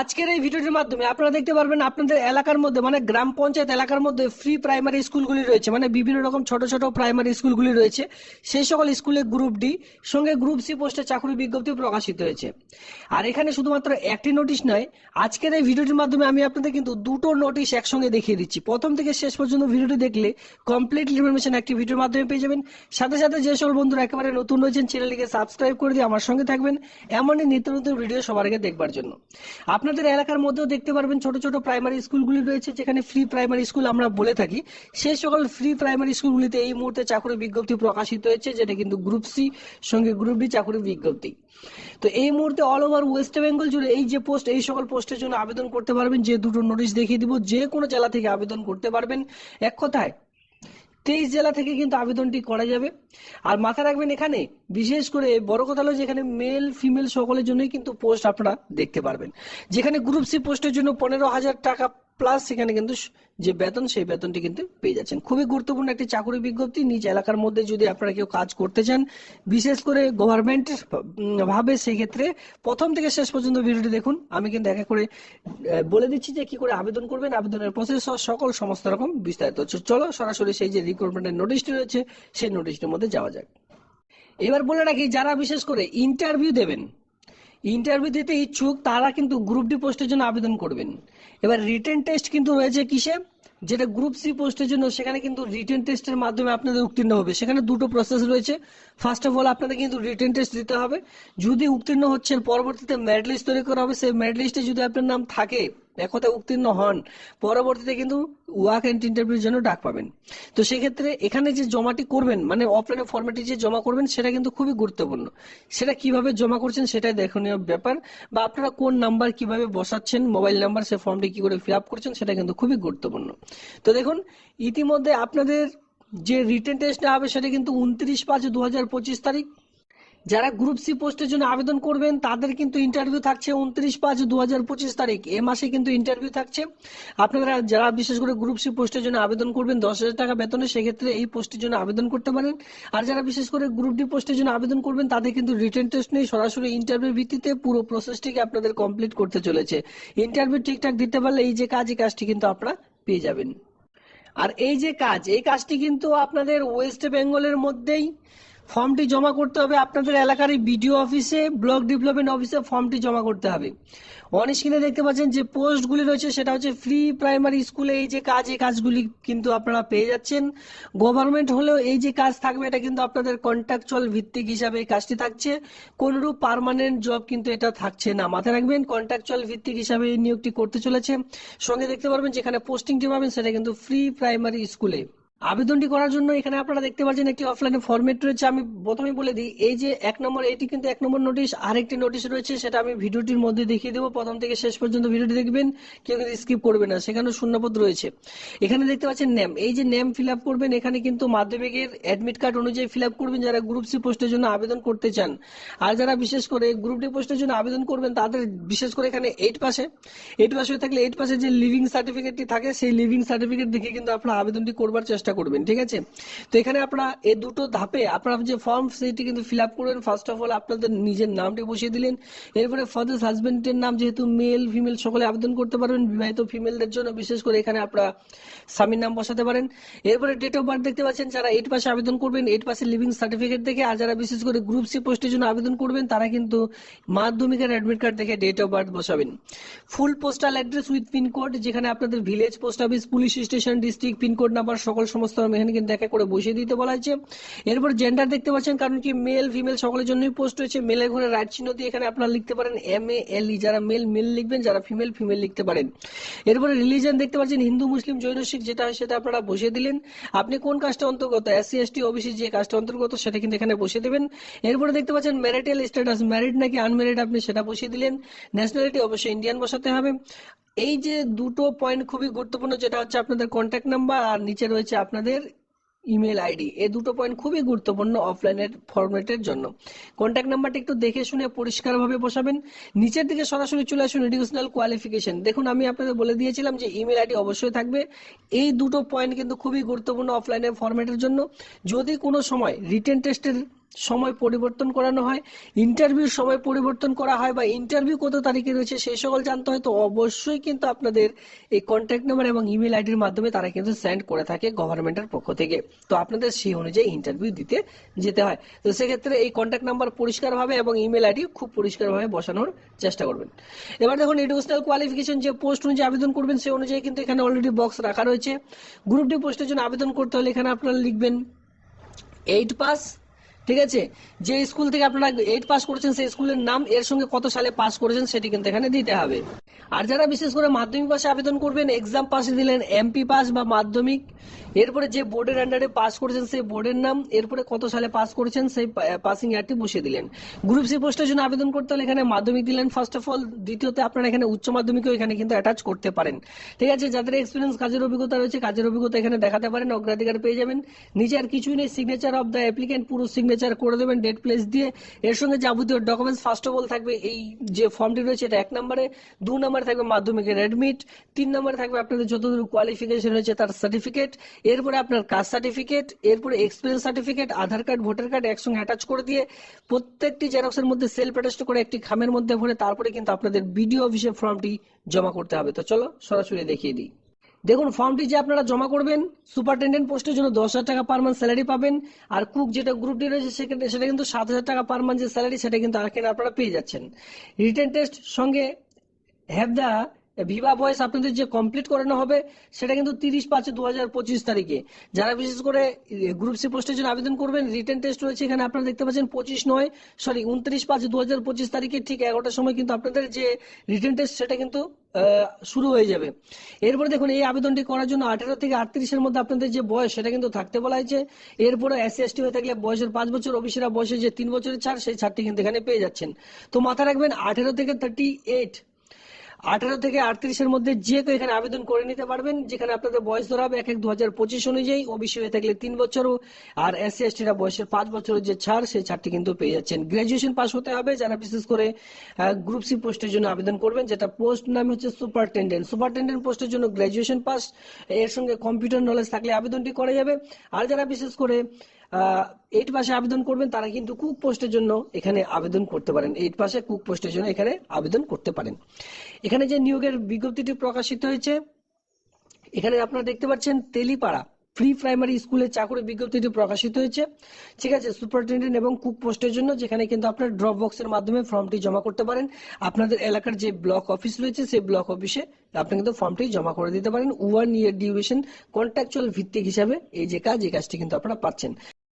আজকের এই ভিডিওটির মাধ্যমে আপনারা দেখতে পারবেন আপনাদের এলাকার মধ্যে মানে গ্রাম পঞ্চায়েত এলাকার মধ্যে ফ্রি প্রাইমারি স্কুলগুলি রয়েছে। মানে বিভিন্ন রকম ছোট ছোট প্রাইমারি স্কুলগুলি রয়েছে। সেই সকল স্কুলে গ্রুপ ডি সঙ্গে গ্রুপ সি পোস্টে চাকরি বিজ্ঞপ্তি প্রকাশিত হয়েছে। আর এখানে শুধুমাত্র একটি নোটিশ নয়, আজকের এই ভিডিওটির মাধ্যমে আমি আপনাদের কিন্তু দুটো নোটিশ একসঙ্গে দেখিয়ে দিচ্ছি। প্রথম থেকে শেষ পর্যন্ত ভিডিওটি দেখলে কমপ্লিট ইনফরমেশন একটি ভিডিওর মাধ্যমে পেয়ে যাবেন। সাথে সাথে যে সকল বন্ধুরা একেবারে নতুন রয়েছেন চ্যানেলটিকে সাবস্ক্রাইব করে দিয়ে আমার সঙ্গে থাকবেন। এমনই নিত্য নতুন ভিডিও সবার আগে দেখবার জন্য। আপনাদের এলাকার মধ্যেও দেখতে পারবেন ছোট ছোট প্রাইমারি স্কুলগুলি রয়েছে, যেখানে ফ্রি প্রাইমারি স্কুল আমরা বলে থাকি। সেই সকল ফ্রি প্রাইমারি স্কুলগুলিতে এই মুহূর্তে চাকরি বিজ্ঞপ্তি প্রকাশিত হয়েছে, যেটা কিন্তু গ্রুপ সি সঙ্গে গ্রুপ ডি চাকরি বিজ্ঞপ্তি। তো এই মুহূর্তে অল ওভার ওয়েস্ট বেঙ্গল জুড়ে এই যে পোস্ট এই সকল পোস্টের জন্য আবেদন করতে পারবেন, যে দুটো নোটিশ দেখিয়ে দিব, যে কোনো জেলা থেকে আবেদন করতে পারবেন। এক কথায় তেইশ জেলা থেকে কিন্তু আবেদনটি করা যাবে। আর মাথায় রাখবেন এখানে, বিশেষ করে বড় কথা হলো যে এখানে মেল ফিমেল সকলের জন্যই কিন্তু পোস্ট আপনারা দেখতে পারবেন। যেখানে গ্রুপ সি পোস্টের জন্য পনেরো হাজার টাকা প্লাস সেখানে কিন্তু যে বেতন, সেই বেতনটি কিন্তু পেয়ে যাচ্ছেন। খুবই গুরুত্বপূর্ণ একটি চাকরি বিজ্ঞপ্তি। নিজ এলাকার মধ্যে যদি আপনারা কেউ কাজ করতে চান, বিশেষ করে গভর্নমেন্ট ভাবে সেই ক্ষেত্রে প্রথম থেকে শেষ পর্যন্ত ভিডিওটি দেখুন। আমি কিন্তু একা করে বলে দিচ্ছি যে কি করে আবেদন করবেন, আবেদনের প্রসেস সকল সমস্ত রকম বিস্তারিত। চ- চলো সরাসরি সেই যে রিক্রুটমেন্টের নোটিশটি রয়েছে, সেই নোটিশটির মধ্যে যাওয়া যাক। এবার বলে রাখি, যারা বিশেষ করে ইন্টারভিউ দেবেন ইন্টারভিউ দিতে ইচ্ছুক, তারা কিন্তু গ্রুপ ডি পোস্টের জন্য আবেদন করবেন। এবার রিটেন টেস্ট কিন্তু রয়েছে কিসে? যেটা গ্রুপ সি পোস্টের জন্য, সেখানে কিন্তু রিটেন টেস্টের মাধ্যমে আপনাদের উত্তীর্ণ হবে। সেখানে দুটো প্রসেস রয়েছে। ফার্স্ট অফ অল আপনাদের কিন্তু রিটেন টেস্ট দিতে হবে। যদি উত্তীর্ণ হচ্ছেন, পরবর্তীতে মেরিট লিস্ট তৈরি করা হবে। সেই মেরিট লিস্টে যদি আপনার নাম থাকে এক কথায় উত্তীর্ণ হন, পরবর্তীতে কিন্তু ওয়াক এন্ড ইন্টারভিউর জন্য ডাক পাবেন। তো সেক্ষেত্রে এখানে যে জমাটি করবেন মানে অফলাইনে ফর্মেটে যে জমা করবেন, সেটা কিন্তু খুবই গুরুত্বপূর্ণ। সেটা কীভাবে জমা করছেন সেটাই দেখনীয় ব্যাপার বা আপনারা কোন নাম্বার কীভাবে বসাচ্ছেন মোবাইল নাম্বার সে ফর্মটি কি করে ফিল আপ করছেন, সেটা কিন্তু খুবই গুরুত্বপূর্ণ। তো দেখুন, ইতিমধ্যে আপনাদের যে রিটেন টেস্ট হবে, সেটা কিন্তু উনত্রিশ পাঁচ দু হাজার পঁচিশ তারিখ যারা গ্রুপ সি পোস্টের জন্য আবেদন করবেন, তাদের কিন্তু ইন্টারভিউ থাকছে উনত্রিশ পাঁচ দু হাজার পঁচিশ তারিখ। এ মাসে কিন্তু ইন্টারভিউ থাকছে। আপনারা যারা বিশেষ করে গ্রুপ সি পোস্টের জন্য আবেদন করবেন, দশ হাজার টাকা বেতনে, সেক্ষেত্রে এই পোস্টের জন্য আবেদন করতে পারেন। আর যারা বিশেষ করে গ্রুপ ডি পোস্টের জন্য আবেদন করবেন, তাদের কিন্তু রিটেন টেস্ট নেই সরাসরি ইন্টারভিউ ভিত্তিতে পুরো প্রসেসটিকে আপনাদের কমপ্লিট করতে চলেছে। ইন্টারভিউ ঠিকঠাক দিতে পারলে এই যে কাজ, এই কাজটি কিন্তু আপনারা পেয়ে যাবেন। আর এই যে কাজ, এই কাজটি কিন্তু আপনাদের ওয়েস্ট বেঙ্গলের মধ্যেই ফর্মটি জমা করতে হবে আপনাদের এলাকার বিডিও অফিসে, ব্লক ডেভেলপমেন্ট অফিসে ফর্মটি জমা করতে হবে। অন স্ক্রিনে দেখতে পাচ্ছেন যে পোস্টগুলি রয়েছে, সেটা হচ্ছে ফ্রি প্রাইমারি স্কুলে এই যে কাজ, এই কাজগুলি কিন্তু আপনারা পেয়ে যাচ্ছেন। গভর্নমেন্ট হলেও এই যে কাজ থাকবে, এটা কিন্তু আপনাদের কন্ট্রাকচুয়াল ভিত্তিক হিসাবে এই কাজটি থাকছে। কোনরূপ পার্মানেন্ট জব কিন্তু এটা থাকছে না। মাথায় রাখবেন কন্ট্রাকচুয়াল ভিত্তিক হিসাবে এই নিয়োগটি করতে চলেছে। সঙ্গে দেখতে পারবেন যেখানে পোস্টিংটি পাবেন, সেটা কিন্তু ফ্রি প্রাইমারি স্কুলে আবেদনটি করার জন্য এখানে আপনারা দেখতে পাচ্ছেন একটি অফলাইনে ফরম্যাট রয়েছে। আমি প্রথমে বলে দিই, এই যে এক নম্বর, এটি কিন্তু এক নম্বর নোটিশ আরেকটি নোটিশ রয়েছে, সেটা আমি ভিডিওটির মধ্যে দেখিয়ে দেবো। প্রথম থেকে শেষ পর্যন্ত ভিডিওটি দেখবেন, কেউ কিন্তু স্কিপ করবে না। সেখানে শূন্যপদ রয়েছে। এখানে দেখতে পাচ্ছেন নেম এই যে নেম ফিল আপ করবেন, এখানে কিন্তু মাধ্যমিকের অ্যাডমিট কার্ড অনুযায়ী ফিল আপ করবেন যারা গ্রুপ সি পোস্টের জন্য আবেদন করতে চান। আর যারা বিশেষ করে গ্রুপ ডি পোস্টের জন্য আবেদন করবেন, তাদের বিশেষ করে এখানে এইট পাশে এইট পাশে থাকলে এইট পাশে যে লিভিং সার্টিফিকেটটি থাকে, সেই লিভিং সার্টিফিকেট দেখে কিন্তু আপনারা আবেদনটি করবার চেষ্টা করবেন, ঠিক আছে? তো এখানে আপনারা এই দুটো ধাপে আপনারা যে ফর্ম সেটি কিন্তু ফিল আপ করবেন। ফার্স্ট অফ অল আপনাদের নিজের নামটি বসিয়ে দিলেন। এরপরে ফাদার হাজবেন্ডের নাম যেহেতু মেল ফিমেল সকলে আবেদন করতে পারবেন। বিবাহিত ফিমেলদের জন্য বিশেষ করে এখানে আপনারা স্বামীর নাম বসাতে পারেন। এরপরে ডেট অফ বার্থ দেখতে পাচ্ছেন, যারা এইট পাশে আবেদন করবেন এইট পাশে লিভিং সার্টিফিকেট দেখে আর যারা বিশেষ করে গ্রুপ সি পোস্টের জন্য আবেদন করবেন, তারা কিন্তু মাধ্যমিকের অ্যাডমিট কার্ড দেখে ডেট অফ বার্থ বসাবেন। Full postal address with pincode যেখানে আপনাদের village post office police station district pincode number সকল সমস্ত এখানে কিন্তু দেখা করে বসিয়ে দিতে বলা হয়েছে। এরপর জেন্ডার দেখতে পাচ্ছেন, কারণ কি মেল ফিমেল সকলের জন্যই পোস্ট হয়েছে মেলের ঘরে রাইট চিহ্ন দিয়ে এখানে আপনারা লিখতে পারেন এম এ এল ই যারা মেল মেল লিখবেন, যারা ফিমেল ফিমেল লিখতে পারেন। এরপরে রিলিজন দেখতে পাচ্ছেন, হিন্দু, মুসলিম, জৈন, শিখ, যেটা হয় সেটা আপনারা বসিয়ে দিলেন। আপনি কোন কাস্টের অন্তর্গত এসসি এসটি ওবিসি যে কাস্টের অন্তর্গত সেটা কিন্তু এখানে বসিয়ে দেবেন। এরপরে দেখতে পাচ্ছেন ম্যারিটাল স্ট্যাটাস ম্যারিড নাকি আনম্যারিড আপনি সেটা বসিয়ে দিলেন। ন্যাশনালিটি অবশ্যই ইন্ডিয়ান বসাতে হবে। এই যে দুটো পয়েন্ট খুবই গুরুত্বপূর্ণ, যেটা হচ্ছে আপনাদের কন্ট্যাক্ট নাম্বার আর নিচে রয়েছে আপনাদের ইমেল আইডি এই দুটো পয়েন্ট খুবই গুরুত্বপূর্ণ অফলাইনের ফরম্যাটের জন্য। কন্ট্যাক্ট নাম্বারটা একটু দেখে শুনে পরিষ্কারভাবে বসাবেন। নিচের দিকে সরাসরি চলে আসুন এডুকেশনাল কোয়ালিফিকেশন দেখুন, আমি আপনাদের বলে দিয়েছিলাম যে ইমেল আইডি অবশ্যই থাকবে। এই দুটো পয়েন্ট কিন্তু খুবই গুরুত্বপূর্ণ অফলাইনের ফরম্যাটের জন্য। যদি কোনো সময় রিটেন টেস্টের সময় পরিবর্তন করানো হয় ইন্টারভিউর সময় পরিবর্তন করা হয় বা ইন্টারভিউ কত তারিখে রয়েছে সেই সকল জানতে হয়, তো অবশ্যই কিন্তু আপনাদের এই কন্ট্যাক্ট নাম্বার এবং ইমেল আইডির মাধ্যমে তারা কিন্তু সেন্ড করে থাকে গভর্নমেন্টের পক্ষ থেকে। তো আপনাদের সেই অনুযায়ী ইন্টারভিউ দিতে যেতে হয়। তো সেক্ষেত্রে এই কন্ট্যাক্ট নাম্বার পরিষ্কারভাবে এবং ইমেল আইডি খুব পরিষ্কারভাবে বসানোর চেষ্টা করবেন। এবার দেখুন এডুকেশনাল কোয়ালিফিকেশন যে পোস্ট অনুযায়ী আবেদন করবেন সেই অনুযায়ী কিন্তু এখানে অলরেডি বক্স রাখা রয়েছে। গ্রুপ ডি পোস্টের জন্য আবেদন করতে হলে এখানে আপনারা লিখবেন এইট পাস ঠিক আছে? যে স্কুল থেকে আপনারা এইট পাস করেছেন, সেই স্কুলের নাম, এর সঙ্গে কত সালে পাস করেছেন, সেটি কিন্তু এখানে দিতে হবে। আর যারা বিশেষ করে মাধ্যমিক পাশে আবেদন করবেন এক্সাম পাশে দিলেন এমপি পাস বা মাধ্যমিক, এরপরে যে বোর্ডের আন্ডারে পাস করেছেন, সেই বোর্ডের নাম, এরপরে কত সালে পাস করেছেন, সেই পাসিং ইয়ারটি বসিয়ে দিলেন। গ্রুপ সি পোস্টের জন্য আবেদন করতে হলে এখানে মাধ্যমিক দিলেন ফার্স্ট অফ অল দ্বিতীয়তে আপনারা এখানে উচ্চ মাধ্যমিকও এখানে কিন্তু অ্যাটাচ করতে পারেন। ঠিক আছে? যাদের এক্সপিরিয়েন্স কাজের অভিজ্ঞতা রয়েছে, কাজের অভিজ্ঞতা এখানে দেখাতে পারেন, অগ্রাধিকার পেয়ে যাবেন। নিচে আর কিছুই নেই সিগনেচার অফ দ্য অ্যাপ্লিকেন্ট পুরো সিগনেচার করে দেবেন ডেট প্লেস দিয়ে। এর সঙ্গে যাবতীয় ডকুমেন্টস ফার্স্ট অফ অল থাকবে এই যে ফর্মটি রয়েছে, এটা এক নম্বরে। দু নম্বরে থাকবে মাধ্যমিকের অ্যাডমিট তিন নম্বরে থাকবে আপনাদের যতদূর কোয়ালিফিকেশন রয়েছে তার সার্টিফিকেট এরপরে আপনার কাস্ট সার্টিফিকেট এরপরে experience certificate Aadhaar card voter card একসঙ্গে অ্যাটাচ করে দিয়ে প্রত্যেকটি জেরক্সের মধ্যে সেলফ অ্যাটাচ করে একটি খামের মধ্যে ভরে তারপরে কিন্তু আপনাদের বিডিও অফিসে ফর্মটি জমা করতে হবে। তো চলো সরাসরি দেখিয়ে দিই। দেখুন ফর্মটি যে আপনারা জমা করবেন সুপারটেন্ডেন্ট পোস্টের জন্য দশ হাজার টাকা পার মান্থ স্যালারি পাবেন, আর কুক যেটা গ্রুপটি রয়েছে সেখানে সেটা কিন্তু সাত হাজার টাকা পার মান্থ যে স্যালারি সেটা কিন্তু আর আপনারা পেয়ে যাচ্ছেন। রিটার্ন টেস্ট সঙ্গে হ্যাভ দ্য ভিভা ভয়েস আপনাদের যে কমপ্লিট করানো হবে, সেটা কিন্তু তিরিশ পাঁচ দু হাজার পঁচিশ তারিখে। যারা বিশেষ করে গ্রুপ সি পোস্টের জন্য আবেদন করবেন রিটেন টেস্ট রয়েছে এখানে, আপনারা দেখতে পাচ্ছেন পঁচিশ নয় সরি উনত্রিশ পাঁচ দু হাজার পঁচিশ তারিখে ঠিক এগারোটার সময় কিন্তু আপনাদের যে রিটেন টেস্ট সেটা কিন্তু শুরু হয়ে যাবে। এরপরে দেখুন, এই আবেদনটি করার জন্য আঠেরো থেকে আটত্রিশের মধ্যে আপনাদের যে বয়স, সেটা কিন্তু থাকতে বলা হয়েছে। এরপরে এসসি এসটি হয়ে থাকলে বয়সের পাঁচ বছর, ওবিসিরা বয়সে যে তিন বছরের ছাড়, সেই ছাড়টি কিন্তু এখানে পেয়ে যাচ্ছেন। তো মাথায় রাখবেন, আঠেরো থেকে থার্টি এইট আঠারো থেকে আটত্রিশের মধ্যে যে কেউ এখানে আবেদন করে নিতে পারবেন, যেখানে আপনাদের বয়স ধরা হবে এক এক দু হাজার পঁচিশ অনুযায়ী ওবিসি হয়ে থাকলে তিন বছর আর এস এসসি এসটিরা বয়সের পাঁচ বছরের যে ছাড়, সেই ছাড়টি কিন্তু পেয়ে যাচ্ছেন। গ্রাজুয়েশন পাস হতে হবে, যারা বিশেষ করে গ্রুপ সি পোস্টের জন্য আবেদন করবেন, যেটা পোস্ট নাম হচ্ছে সুপারটেন্ডেন্ট সুপারটেন্ডেন্ট পোস্টের জন্য গ্রাজুয়েশন পাস এর সঙ্গে কম্পিউটার নলেজ থাকলে আবেদনটি করা যাবে। আর যারা বিশেষ করে এইট পাশে আবেদন করবেন, তারা কিন্তু কুক পোস্টের জন্য এখানে আবেদন করতে পারেন। এইট পাশে কুক পোস্টের জন্য এখানে আবেদন করতে পারেন। এখানে যে নিয়োগের বিজ্ঞপ্তিটি প্রকাশিত হয়েছে, এখানে আপনারা দেখতে পাচ্ছেন তেলিপাড়া প্রি প্রাইমারি স্কুলের চাকরি বিজ্ঞপ্তিটি প্রকাশিত হয়েছে। ঠিক আছে সুপারিনটেন্ডেন্ট এবং কুক পোস্টের জন্য যেখানে কিন্তু আপনার ড্রপ বক্সের মাধ্যমে ফর্মটি জমা করতে পারেন। আপনাদের এলাকার যে ব্লক অফিস রয়েছে, সেই ব্লক অফিসে আপনি কিন্তু ফর্মটি জমা করে দিতে পারেন। ওয়ান ইয়ার ডিউরেশন কন্ট্রাকচুয়াল ভিত্তিক হিসাবে এই যে কাজ, এই কাজটি কিন্তু আপনারা পাচ্ছেন।